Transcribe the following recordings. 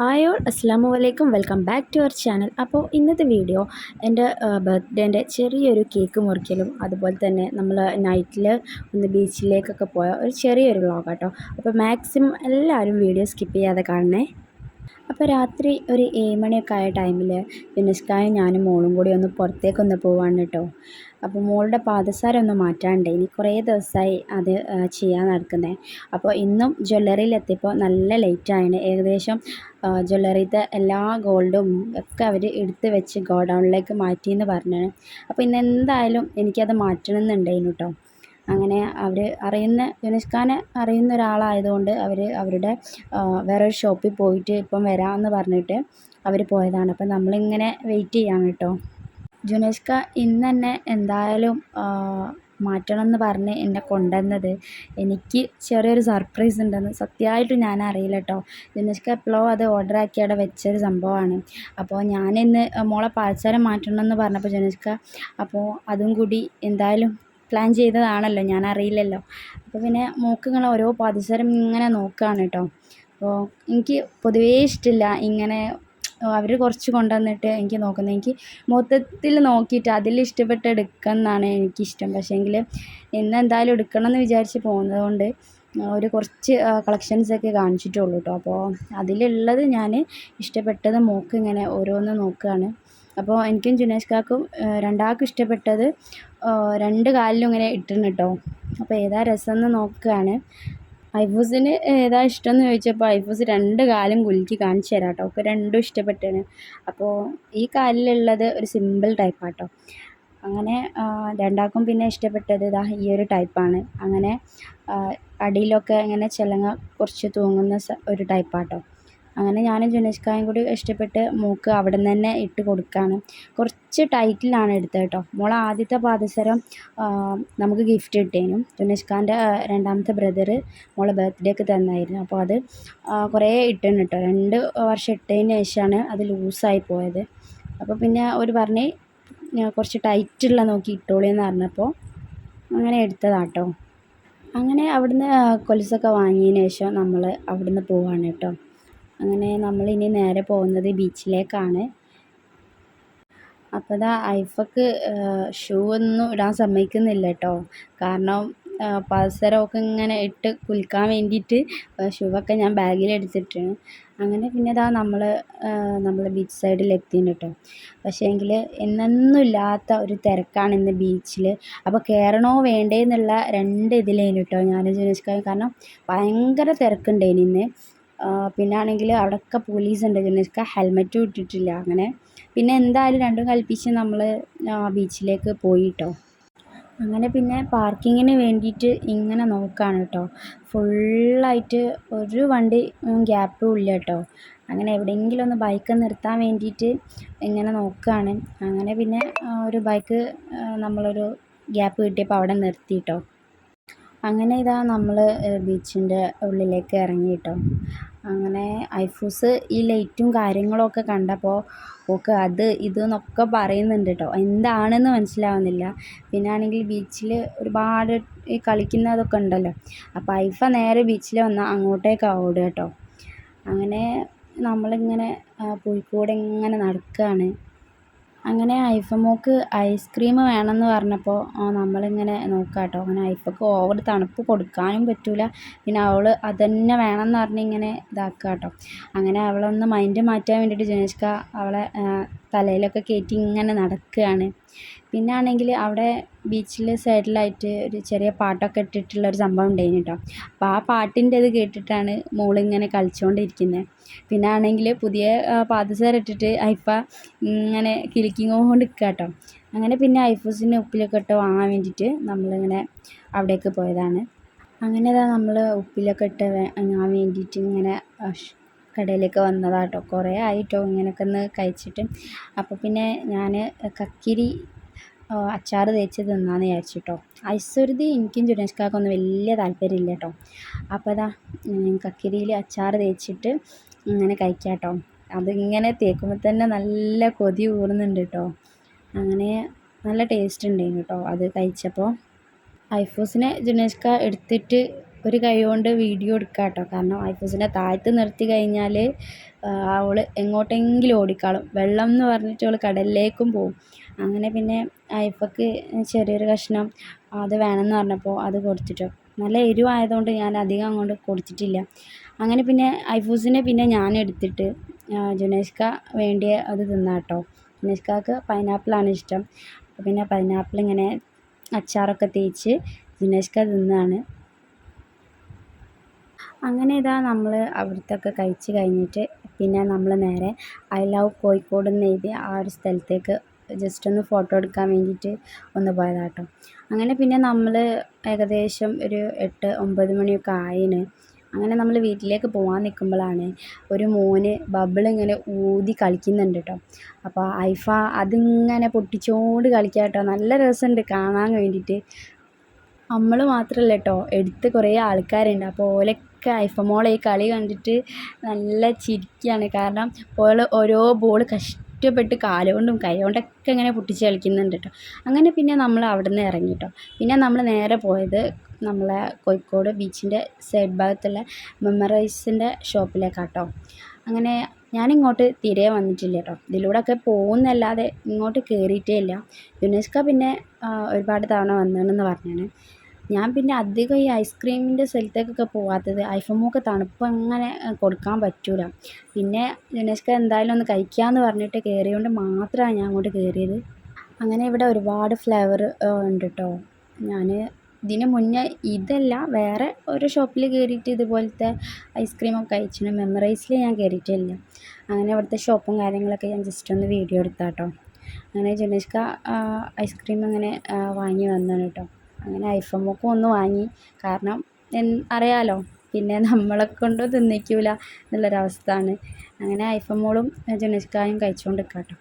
Hi all അസ്സാം വലൈക്കും welcome back to our channel അപ്പോൾ ഇന്നത്തെ വീഡിയോ എന്റെ ബർത്ത്ഡേന്റെ ചെറിയൊരു കേക്ക് മുറിക്കലും അതുപോലെ തന്നെ നമ്മൾ നൈറ്റിൽ ഒന്ന് ബീച്ചിലേക്കൊക്കെ പോയ ഒരു ചെറിയൊരു വ്ളോഗ് കേട്ടോ അപ്പോൾ മാക്സിമം എല്ലാവരും വീഡിയോ സ്കിപ്പ് ചെയ്യാതെ കാണണേ. അപ്പോൾ രാത്രി ഒരു ഏഴ് മണിയൊക്കെ ആയ ടൈമിൽ വിനിഷ്കായും ഞാനും മോളും കൂടി ഒന്ന് പുറത്തേക്കൊന്ന് പോവാണ് കേട്ടോ. അപ്പോൾ മോളുടെ പാദസാരം ഒന്ന് മാറ്റാണ്ട് ഇനി കുറേ ദിവസമായി അത് ചെയ്യാൻ നടക്കുന്നത് അപ്പോൾ ഇന്നും ജ്വല്ലറിയിൽ എത്തിയപ്പോൾ നല്ല ലേറ്റാണ് ഏകദേശം ജ്വല്ലറിയിലത്തെ എല്ലാ ഗോൾഡും ഒക്കെ അവർ എടുത്ത് വെച്ച് ഗോഡൗണിലേക്ക് മാറ്റിയെന്ന് പറഞ്ഞാണ്. അപ്പോൾ ഇന്ന് എന്തായാലും എനിക്കത് മാറ്റണം എന്നുണ്ടായിരുന്നു കേട്ടോ. അങ്ങനെ അവർ അറിയുന്ന യുനിസ് അറിയുന്ന ഒരാളായതുകൊണ്ട് അവർ അവരുടെ വേറൊരു ഷോപ്പിൽ പോയിട്ട് ഇപ്പം വരാമെന്ന് പറഞ്ഞിട്ട് അവർ പോയതാണ്. അപ്പം നമ്മളിങ്ങനെ വെയിറ്റ് ചെയ്യാം കേട്ടോ. ഖാൻ ഇന്ന് തന്നെ എന്തായാലും മാറ്റണം എന്ന് പറഞ്ഞ് എന്നെ കൊണ്ടുവന്നത്. എനിക്ക് ചെറിയൊരു സർപ്രൈസ് ഉണ്ടെന്ന് സത്യമായിട്ടും ഞാൻ അറിയില്ല കേട്ടോ ജുനേഷ്ക എപ്പോഴോ അത് ഓർഡർ ആക്കി അവിടെ വെച്ചൊരു സംഭവമാണ്. അപ്പോൾ ഇന്ന് മോളെ പാഴ്സരം മാറ്റണം എന്ന് പറഞ്ഞപ്പോൾ ജുനേഷ്ക അപ്പോൾ അതും കൂടി എന്തായാലും പ്ലാൻ ചെയ്തതാണല്ലോ ഞാൻ അറിയില്ലല്ലോ. അപ്പോൾ പിന്നെ മോക്ക് ഇങ്ങനെ ഓരോ പാദസരം ഇങ്ങനെ നോക്കുകയാണ് കേട്ടോ അപ്പോൾ എനിക്ക് പൊതുവേ ഇഷ്ടമില്ല ഇങ്ങനെ അവർ കുറച്ച് കൊണ്ടുവന്നിട്ട് എനിക്ക് നോക്കുന്നത്. എനിക്ക് മൊത്തത്തിൽ നോക്കിയിട്ട് അതിൽ ഇഷ്ടപ്പെട്ട് എടുക്കുന്നതാണ് എനിക്കിഷ്ടം. പക്ഷേങ്കിൽ ഇന്ന് എന്തായാലും എടുക്കണം എന്ന് വിചാരിച്ച് പോകുന്നത് കൊണ്ട് ഒരു കുറച്ച് കളക്ഷൻസൊക്കെ കാണിച്ചിട്ടുള്ളൂ കേട്ടോ അപ്പോൾ അതിലുള്ളത് ഞാൻ ഇഷ്ടപ്പെട്ടത് മോൾക്ക് ഇങ്ങനെ ഓരോന്ന് നോക്കുകയാണ് അപ്പോൾ എനിക്കും ജുനേഷ് കാക്കും രണ്ടാൾക്കും ഇഷ്ടപ്പെട്ടത് രണ്ട് കാലിലും ഇങ്ങനെ ഇട്ടിരുന്നു കേട്ടോ അപ്പോൾ ഏതാ രസം എന്ന് നോക്കുകയാണ് ഐഫൂസിന് ഏതാ ഇഷ്ടം എന്ന് ചോദിച്ചപ്പോൾ ഐഫൂസ് രണ്ട് കാലും കുലുക്കി കാണിച്ചു തരാം കേട്ടോ ഒക്കെ രണ്ടും ഇഷ്ടപ്പെട്ടാണ്. അപ്പോൾ ഈ കാലിലുള്ളത് ഒരു സിമ്പിൾ ടൈപ്പാട്ടോ അങ്ങനെ രണ്ടാക്കും പിന്നെ ഇഷ്ടപ്പെട്ടത് ഇതാ ഈ ഒരു ടൈപ്പാണ് അങ്ങനെ അടിയിലൊക്കെ ഇങ്ങനെ ചിലങ്ങ കുറച്ച് തൂങ്ങുന്ന ഒരു ടൈപ്പാട്ടോ അങ്ങനെ ഞാനും ജുനേഷ്കായും കൂടി ഇഷ്ടപ്പെട്ട് മൂക്ക് അവിടെ നിന്ന് തന്നെ ഇട്ട് കൊടുക്കുകയാണ് കുറച്ച് ടൈറ്റിലാണ് എടുത്തത് കേട്ടോ. മോൾ ആദ്യത്തെ പാദസരം നമുക്ക് ഗിഫ്റ്റ് കിട്ടിയേനു ജുനേഷ്കാന്റെ രണ്ടാമത്തെ ബ്രദർ മോളെ ബർത്ത്ഡേക്ക് തന്നായിരുന്നു. അപ്പോൾ അത് കുറേ ഇട്ടു കേട്ടോ. രണ്ട് വർഷം ഇട്ടതിന് ശേഷമാണ് അത് ലൂസായി പോയത്. അപ്പോൾ പിന്നെ ഒരു പറഞ്ഞ് കുറച്ച് ടൈറ്റുള്ള നോക്കി ഇട്ടോളിയെന്ന് പറഞ്ഞപ്പോൾ അങ്ങനെ എടുത്തതാട്ടോ അങ്ങനെ അവിടുന്ന് കൊലുസൊക്കെ വാങ്ങിയതിന് ശേഷം നമ്മൾ അവിടുന്ന് പോവാണ് കേട്ടോ. അങ്ങനെ നമ്മൾ ഇനി നേരെ പോകുന്നത് ബീച്ചിലേക്കാണ്. അപ്പോൾ ദാ ഐഫക്ക് ഷൂ ഒന്നും ഇടാൻ സമ്മതിക്കുന്നില്ല കേട്ടോ കാരണം പൾസറൊക്കെ ഇങ്ങനെ ഇട്ട് കുലുക്കാൻ വേണ്ടിയിട്ട് ഷൂവൊക്കെ ഞാൻ ബാഗിൽ ബാഗിലെടുത്തിട്ടാണ് അങ്ങനെ പിന്നെ ഇതാ നമ്മൾ നമ്മൾ ബീച്ച് സൈഡിൽ എത്തിയിട്ടുണ്ട് കേട്ടോ പക്ഷേങ്കിൽ എന്നൊന്നും ഇല്ലാത്ത ഒരു തിരക്കാണ് ഇന്ന് ബീച്ചിൽ അപ്പോൾ കയറണോ വേണ്ടേ എന്നുള്ള രണ്ട് ഇതിലേനു കേട്ടോ ഞാൻ ചോദിച്ചു കാരണം ഭയങ്കര തിരക്കുണ്ടേനി ഇന്ന്. പിന്നെ ആണെങ്കിൽ അവിടെയൊക്കെ പോലീസുണ്ട്. ജുനൈസ്ക ഹെൽമെറ്റും ഇട്ടിട്ടില്ല. അങ്ങനെ പിന്നെ എന്തായാലും രണ്ടും കൽപ്പിച്ച് നമ്മൾ ബീച്ചിലേക്ക് പോയി കേട്ടോ അങ്ങനെ പിന്നെ പാർക്കിങ്ങിന് വേണ്ടിയിട്ട് ഇങ്ങനെ നോക്കുകയാണ് കേട്ടോ ഫുള്ളായിട്ട് ഒരു വണ്ടി ഗ്യാപ്പും ഇല്ല കേട്ടോ അങ്ങനെ എവിടെയെങ്കിലും ഒന്ന് ബൈക്ക് നിർത്താൻ വേണ്ടിയിട്ട് ഇങ്ങനെ നോക്കുകയാണ് അങ്ങനെ പിന്നെ ഒരു ബൈക്ക് നമ്മളൊരു ഗ്യാപ്പ് കിട്ടിയപ്പോൾ അവിടെ നിർത്തി കേട്ടോ അങ്ങനെ ഇതാ നമ്മൾ ബീച്ചിന്റെ ഉള്ളിലേക്ക് ഇറങ്ങി കേട്ടോ അങ്ങനെ ഐഫൂസ് ഈ ലൈറ്റും കാര്യങ്ങളൊക്കെ കണ്ടപ്പോൾ ഓക്ക് അത് ഇത് എന്നൊക്കെ പറയുന്നുണ്ട് കേട്ടോ എന്താണെന്ന് മനസ്സിലാവുന്നില്ല. പിന്നെ ആണെങ്കിൽ ബീച്ചിൽ ഒരുപാട് ഈ കളിക്കുന്നതൊക്കെ ഉണ്ടല്ലോ. അപ്പോൾ ഐഫ നേരെ ബീച്ചിൽ വന്നാൽ അങ്ങോട്ടേക്കാണ് ഓടുക കേട്ടോ അങ്ങനെ നമ്മളിങ്ങനെ പോയിക്കൂടെ ഇങ്ങനെ നടക്കുകയാണ് അങ്ങനെ ഐഫമോക്ക് ഐസ്ക്രീം വേണമെന്ന് പറഞ്ഞപ്പോൾ നമ്മളിങ്ങനെ നോക്കാം കേട്ടോ അങ്ങനെ ഐഫക്ക് ഓവർ തണുപ്പ് കൊടുക്കാനും പറ്റില്ല പിന്നെ അവൾ അതന്നെ വേണമെന്ന് പറഞ്ഞ് ഇങ്ങനെ ഇതാക്കുക കേട്ടോ അങ്ങനെ അവളൊന്ന് മൈൻഡ് മാറ്റാൻ വേണ്ടിയിട്ട് ജനേഷ്ക അവളെ തലയിലൊക്കെ കയറ്റി ഇങ്ങനെ നടക്കുകയാണ്. പിന്നെ ആണെങ്കിൽ അവിടെ ബീച്ചിൽ സൈഡിലായിട്ട് ഒരു ചെറിയ പാട്ടൊക്കെ ഇട്ടിട്ടുള്ള ഒരു സംഭവം ഉണ്ടായിരുന്നു കേട്ടോ അപ്പോൾ ആ പാട്ടിന്റെ ഇത് കേട്ടിട്ടാണ് മോളിങ്ങനെ കളിച്ചുകൊണ്ടിരിക്കുന്നത് പിന്നെ ആണെങ്കിൽ പുതിയ പാദസരം ഇട്ടിട്ട് ഐഫ ഇങ്ങനെ കിലിക്കിങ്ങോണ്ട് നിൽക്കുക കേട്ടോ അങ്ങനെ പിന്നെ ഐഫൂസിന്റെ ഉപ്പിലൊക്കെ ഇട്ട് വാങ്ങാൻ വേണ്ടിയിട്ട് നമ്മളിങ്ങനെ അവിടേക്ക് പോയതാണ്. അങ്ങനെ ഇതാ നമ്മൾ ഉപ്പിലൊക്കെ ഇട്ട് വാങ്ങാൻ വേണ്ടിയിട്ട് ഇങ്ങനെ കടയിലേക്ക് വന്നതാട്ടോ. കുറേ ആയിട്ടോ ഇങ്ങനെയൊക്കെ ഒന്ന് കഴിച്ചിട്ട്. അപ്പോൾ പിന്നെ ഞാൻ കക്കിരി അച്ചാർ തേച്ച് തിന്നാന്ന് വിചാരിച്ചു കേട്ടോ ഐശ്വര്യതി എനിക്കും ജുനേഷ്കാക്കൊന്നും വലിയ താല്പര്യമില്ല കേട്ടോ അപ്പോൾ അതാ കക്കിരിയിൽ അച്ചാർ തേച്ചിട്ട് ഇങ്ങനെ കഴിക്കാം കേട്ടോ അതിങ്ങനെ തേക്കുമ്പോൾ തന്നെ നല്ല കൊതി ഊറുന്നുണ്ട് കേട്ടോ അങ്ങനെ നല്ല ടേസ്റ്റ് ഉണ്ടായിരുന്നു കേട്ടോ അത് കഴിച്ചപ്പോൾ ഐഫോസിനെ ജുനേഷ്ക എടുത്തിട്ട് ഒരു കൈ കൊണ്ട് വീഡിയോ എടുക്കാം കേട്ടോ കാരണം ഐഫൂസിനെ താഴ്ത്ത് നിർത്തി കഴിഞ്ഞാൽ അവൾ എങ്ങോട്ടെങ്കിലും ഓടിക്കാളും. വെള്ളം എന്ന് പറഞ്ഞിട്ട് അവൾ കടലിലേക്കും പോവും. അങ്ങനെ പിന്നെ ഐഫക്ക് ചെറിയൊരു കഷ്ണം അത് വേണമെന്ന് പറഞ്ഞപ്പോൾ അത് കൊടുത്തിട്ടോ. നല്ല എരിവായതുകൊണ്ട് ഞാൻ അധികം അങ്ങോട്ട് കൊടുത്തിട്ടില്ല. അങ്ങനെ പിന്നെ ഐഫൂസിനെ പിന്നെ ഞാൻ എടുത്തിട്ട് ജുനേഷ്ക വേണ്ടിയ അത് തിന്നാട്ടോ ജുനേഷ്കാക്ക് പൈനാപ്പിളാണ് ഇഷ്ടം. പിന്നെ പൈനാപ്പിൾ ഇങ്ങനെ അച്ചാറൊക്കെ തേച്ച് ജുനേഷ്ക തിന്നാണ്. അങ്ങനെ ഇതാ നമ്മൾ അവിടുത്തൊക്കെ കഴിച്ച് കഴിഞ്ഞിട്ട് പിന്നെ നമ്മൾ നേരെ ഐ ലവ് കോഴിക്കോട് എന്ന് എഴുതിയ ആ ഒരു സ്ഥലത്തേക്ക് ജസ്റ്റ് ഒന്ന് ഫോട്ടോ എടുക്കാൻ വേണ്ടിയിട്ട് ഒന്ന് പോയതാട്ടോ. അങ്ങനെ പിന്നെ നമ്മൾ ഏകദേശം ഒരു എട്ട് ഒമ്പത് മണിയൊക്കെ ആയിന്. അങ്ങനെ നമ്മൾ വീട്ടിലേക്ക് പോകാൻ നിൽക്കുമ്പോഴാണ് ഒരു മോന് ബബിൾ ഇങ്ങനെ ഊതി കളിക്കുന്നുണ്ട് കേട്ടോ അപ്പോൾ ഐഫ അതിങ്ങനെ പൊട്ടിച്ചോണ്ട് കളിക്കുക കേട്ടോ നല്ല രസമുണ്ട് കാണാൻ വേണ്ടിയിട്ട്. നമ്മൾ മാത്രമല്ല കേട്ടോ എടുത്ത് കുറേ ആൾക്കാരുണ്ട്. അപ്പോൾ ഓലൊക്കെ ഐഫമോളെ ഈ കളി കണ്ടിട്ട് നല്ല ചിരിക്കുകയാണ് കാരണം ഓൾ ഓരോ ബോൾ കഷ്ടപ്പെട്ട് കാലുകൊണ്ടും കൈ കൊണ്ടൊക്കെ ഇങ്ങനെ പൊട്ടിച്ച് കളിക്കുന്നുണ്ട് കേട്ടോ. അങ്ങനെ പിന്നെ നമ്മൾ അവിടെ നിന്ന് ഇറങ്ങി കേട്ടോ. പിന്നെ നമ്മൾ നേരെ പോയത് നമ്മളെ കോഴിക്കോട് ബീച്ചിന്റെ സൈഡ് ഭാഗത്തുള്ള മെമ്മറൈസിന്റെ ഷോപ്പിലേക്കാട്ടോ അങ്ങനെ ഞാനിങ്ങോട്ട് തിരെ വന്നിട്ടില്ല കേട്ടോ. ഇതിലൂടെയൊക്കെ പോകുന്നല്ലാതെ ഇങ്ങോട്ട് കയറിയിട്ടേ ഇല്ല. യുനെസ്കോ പിന്നെ ഒരുപാട് തവണ വന്നതെന്ന് പറഞ്ഞാണ്. ഞാൻ പിന്നെ അധികം ഈ ഐസ്ക്രീമിന്റെ സ്ഥലത്തേക്കൊക്കെ പോവാത്തത് ഐഫമൊക്കെ തണുപ്പ് അങ്ങനെ കൊടുക്കാൻ പറ്റൂല. പിന്നെ യുനെസ്കോ എന്തായാലും ഒന്ന് കഴിക്കാമെന്ന് പറഞ്ഞിട്ട് കയറിയതുകൊണ്ട് മാത്രമാണ് ഞാൻ അങ്ങോട്ട് കയറിയത് അങ്ങനെ ഇവിടെ ഒരുപാട് ഫ്ലേവർ ഉണ്ട് കേട്ടോ ഞാൻ ഇതിന് മുന്നേ ഇതല്ല വേറെ ഒരു ഷോപ്പിൽ കയറിയിട്ട് ഇതുപോലത്തെ ഐസ്ക്രീമൊക്കെ കഴിച്ചിട്ടുണ്ട് മെമ്മറൈസിൽ ഞാൻ കയറിയിട്ടില്ല അങ്ങനെ ഇവിടുത്തെ ഷോപ്പും കാര്യങ്ങളൊക്കെ ഞാൻ ജസ്റ്റ് ഒന്ന് വീഡിയോ എടുത്താട്ടോ. അങ്ങനെ ജുനേഷ്ക ഐസ്ക്രീം അങ്ങനെ വാങ്ങി വന്നാണ് കേട്ടോ അങ്ങനെ ഐഫമൊക്കെ ഒന്ന് വാങ്ങി. കാരണം അറിയാലോ പിന്നെ നമ്മളെ കൊണ്ട് തിന്നിക്കൂല എന്നുള്ളൊരവസ്ഥയാണ്. അങ്ങനെ ഐഫോൺ മോളും ജുനസ്കായും കഴിച്ചുകൊണ്ട് കേട്ടോ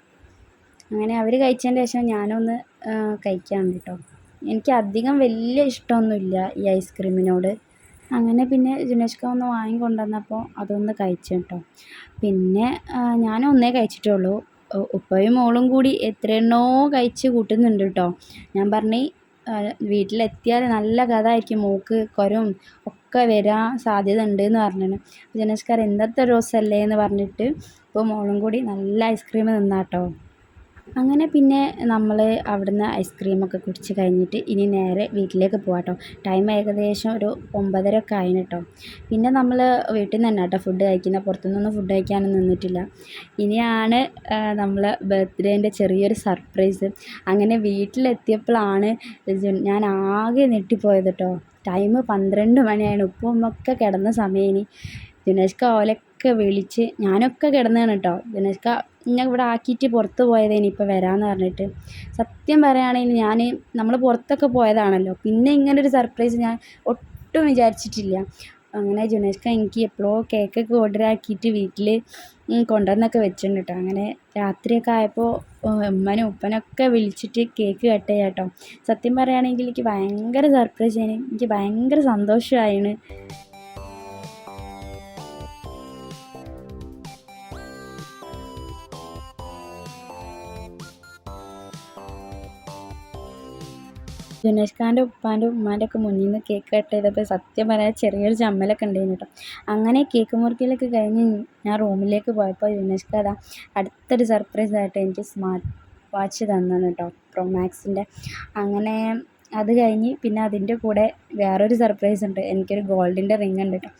അങ്ങനെ അവർ കഴിച്ചതിന് ശേഷം ഞാനൊന്ന് കഴിക്കുകയാണ് കേട്ടോ. എനിക്ക് അധികം വലിയ ഇഷ്ടമൊന്നുമില്ല ഈ ഐസ്ക്രീമിനോട് അങ്ങനെ പിന്നെ ജിനേഷ്ക ഒന്ന് വാങ്ങിക്കൊണ്ടുവന്നപ്പോൾ അതൊന്ന് കഴിച്ചു കേട്ടോ. പിന്നെ ഞാൻ ഒന്നേ കഴിച്ചിട്ടുള്ളൂ. ഉപ്പയും മോളും കൂടി എത്രയെണ്ണോ കഴിച്ച് കൂട്ടുന്നുണ്ട് കേട്ടോ. ഞാൻ പറഞ്ഞു വീട്ടിലെത്തിയാൽ നല്ല കഥ ആയിരിക്കും മൂക്ക് കുരവും ഒക്കെ വരാൻ സാധ്യത ഉണ്ട് എന്ന് പറഞ്ഞു ജനസ്കാർ എന്തത്തെ ദിവസമല്ലേ? എന്ന് പറഞ്ഞിട്ട് ഇപ്പോൾ മോളും കൂടി നല്ല ഐസ്ക്രീം തിന്നാട്ടോ. അങ്ങനെ പിന്നെ നമ്മൾ അവിടുന്ന് ഐസ്ക്രീമൊക്കെ കുടിച്ച് കഴിഞ്ഞിട്ട് ഇനി നേരെ വീട്ടിലേക്ക് പോകാം കേട്ടോ ടൈം ഏകദേശം ഒരു ഒമ്പതര ഒക്കെ ആയിന് കേട്ടോ പിന്നെ നമ്മൾ വീട്ടിൽ നിന്ന് തന്നെ ഫുഡ് കഴിക്കുന്നത് പുറത്തുനിന്നൊന്നും ഫുഡ് കഴിക്കാനൊന്നും നിന്നിട്ടില്ല. ഇനിയാണ് നമ്മൾ ബർത്ത്ഡേന്റെ ചെറിയൊരു സർപ്രൈസ് അങ്ങനെ വീട്ടിലെത്തിയപ്പോഴാണ് ഞാൻ ആകെ ഞെട്ടിപ്പോയത് കേട്ടോ ടൈം പന്ത്രണ്ട് മണിയാണ് ഉപ്പും ഉമ്മൊക്കെ കിടന്ന സമയം ഇനി. ദിനേഷ്ക ഓലൊക്കെ വിളിച്ച് ഞാനൊക്കെ കിടന്നതാണ് കേട്ടോ. ദിനേഷ്ക എന്നെ ഇവിടെ ആക്കിയിട്ട് പുറത്ത് പോയതേനി ഇപ്പോൾ വരാമെന്ന് പറഞ്ഞിട്ട്. സത്യം പറയുകയാണെങ്കിൽ ഞാൻ നമ്മൾ പുറത്തൊക്കെ പോയതാണല്ലോ. പിന്നെ ഇങ്ങനെ ഒരു സർപ്രൈസ് ഞാൻ ഒട്ടും വിചാരിച്ചിട്ടില്ല. അങ്ങനെ ജുനേഷ്ക എനിക്ക് എപ്പോഴോ കേക്കൊക്കെ ഓർഡർ ആക്കിയിട്ട് വീട്ടിൽ കൊണ്ടുവന്നൊക്കെ വെച്ചിട്ടുണ്ട് കേട്ടോ. അങ്ങനെ രാത്രിയൊക്കെ ആയപ്പോൾ ഉമ്മനും ഉപ്പനൊക്കെ വിളിച്ചിട്ട് കേക്ക് കട്ട് ചെയ്യാം കേട്ടോ. സത്യം പറയുകയാണെങ്കിൽ എനിക്ക് ഭയങ്കര സർപ്രൈസ് ആയിരുന്നു എനിക്ക് ഭയങ്കര സന്തോഷമായിന് ജുനേഷ് ഖാന്റെ ഉപ്പാന്റെ ഉമ്മാന്റെ ഒക്കെ മുന്നിൽ നിന്ന് കേക്ക് കട്ട് ചെയ്തപ്പോൾ സത്യം പറയാൻ ചെറിയൊരു ചമ്മലൊക്കെ ഉണ്ടായിരുന്നു കേട്ടോ. അങ്ങനെ കേക്ക് മുറിക്കലൊക്കെ കഴിഞ്ഞ് ഞാൻ റൂമിലേക്ക് പോയപ്പോൾ യുനേഷ് ഖാ അടുത്തൊരു സർപ്രൈസ് ആയിട്ട് എനിക്ക് സ്മാർട്ട് വാച്ച് തന്നാണ് കേട്ടോ പ്രോ മാക്സിന്റെ അങ്ങനെ അത് കഴിഞ്ഞ് പിന്നെ അതിന്റെ കൂടെ വേറൊരു സർപ്രൈസ് ഉണ്ട് എനിക്കൊരു ഗോൾഡിന്റെ റിംഗ് ഉണ്ട് കേട്ടോ.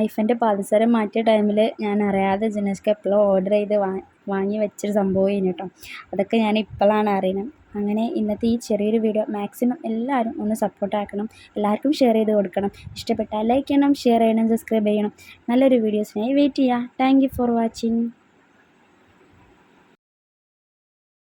ഐഫന്റെ പാദസരം മാറ്റിയ ടൈമിൽ ഞാൻ അറിയാതെ ജിനസ്ക്ക് എപ്പോഴും ഓർഡർ ചെയ്ത് വാങ്ങി വെച്ചൊരു സംഭവം കേട്ടോ. അതൊക്കെ ഞാൻ ഇപ്പോഴാണ് അറിയുന്നത് അങ്ങനെ ഇന്നത്തെ ഈ ചെറിയൊരു വീഡിയോ മാക്സിമം എല്ലാവരും ഒന്ന് സപ്പോർട്ടാക്കണം എല്ലാവർക്കും ഷെയർ ചെയ്ത് കൊടുക്കണം. ഇഷ്ടപ്പെട്ടാൽ ലൈക്ക് ചെയ്യണം ഷെയർ ചെയ്യണം സബ്സ്ക്രൈബ് ചെയ്യണം. നല്ലൊരു വീഡിയോസിനായി വെയിറ്റ് ചെയ്യുക താങ്ക് ഫോർ വാച്ചിങ്